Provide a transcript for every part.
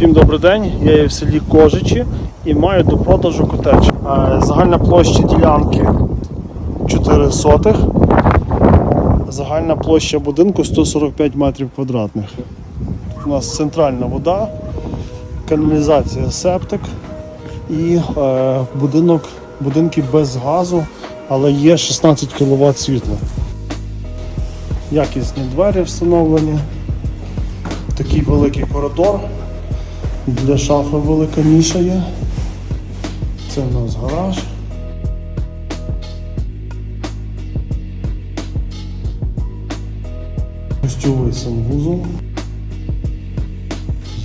Всім добрий день. Я є в селі Кожичі і маю до продажу котедж. Е, Загальна площа ділянки 4 сотих. Загальна площа будинку 145 метрів квадратних. У нас центральна вода, каналізація септик і е, будинок, будинки без газу, але є 16 кВт світла. Якісні двері встановлені. Такий великий коридор. Для шафи велика ніша є. Це у нас гараж. Гостьовий санвузол.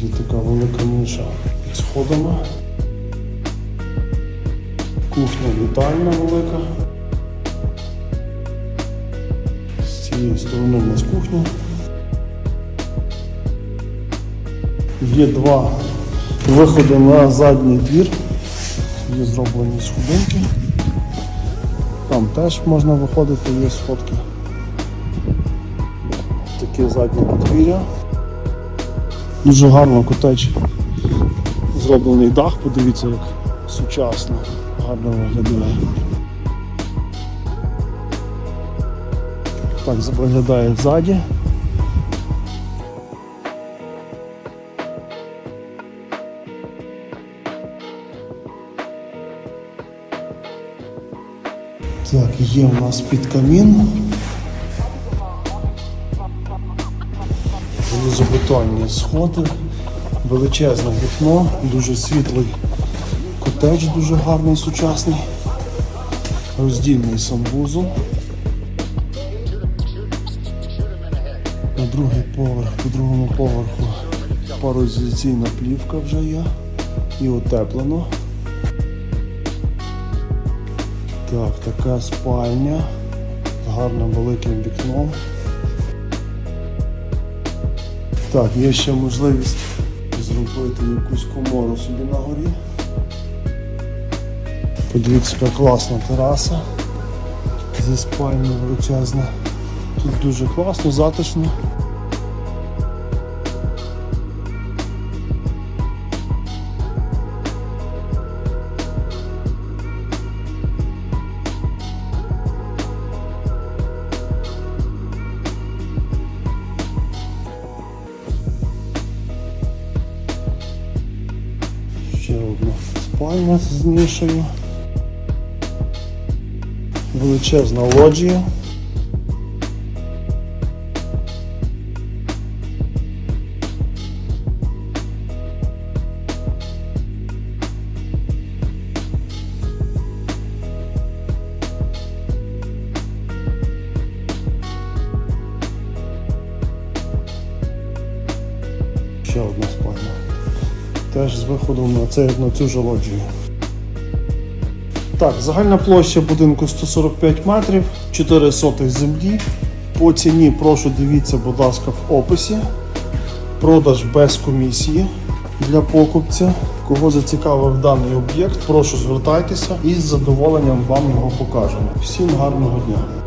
Є така велика ніша під сходами. Кухня вітальна велика. З цієї сторони у нас кухня. Є два виходи на задній двір. Є зроблені сходинки. Там теж можна виходити, є сходки. Таке заднє подвір'я. Дуже гарно котеч. Зроблений дах, подивіться, як сучасно, гарно виглядає. Так виглядає ззаді. Так, є у нас під камін. Залізобетонні сходи, величезне вікно, дуже світлий котедж, дуже гарний, сучасний, роздільний санвузол. На другий поверх, по другому поверху пароізоляційна плівка вже є і утеплено. Так, така спальня з гарним великим вікном. Так, є ще можливість зробити якусь комору собі на горі. Подивіться, яка класна тераса зі спальнею величезна. Тут дуже класно, затишно. Спальня з нішею. Величезна лоджія. Ще одна спальня. Теж з виходом на, це, на цю ж лоджію. Так, загальна площа будинку 145 метрів, 4 сотих землі. По ціні прошу дивіться, будь ласка, в описі. Продаж без комісії для покупця. Кого зацікавив даний об'єкт, прошу звертайтеся і з задоволенням вам його покажемо. Всім гарного дня!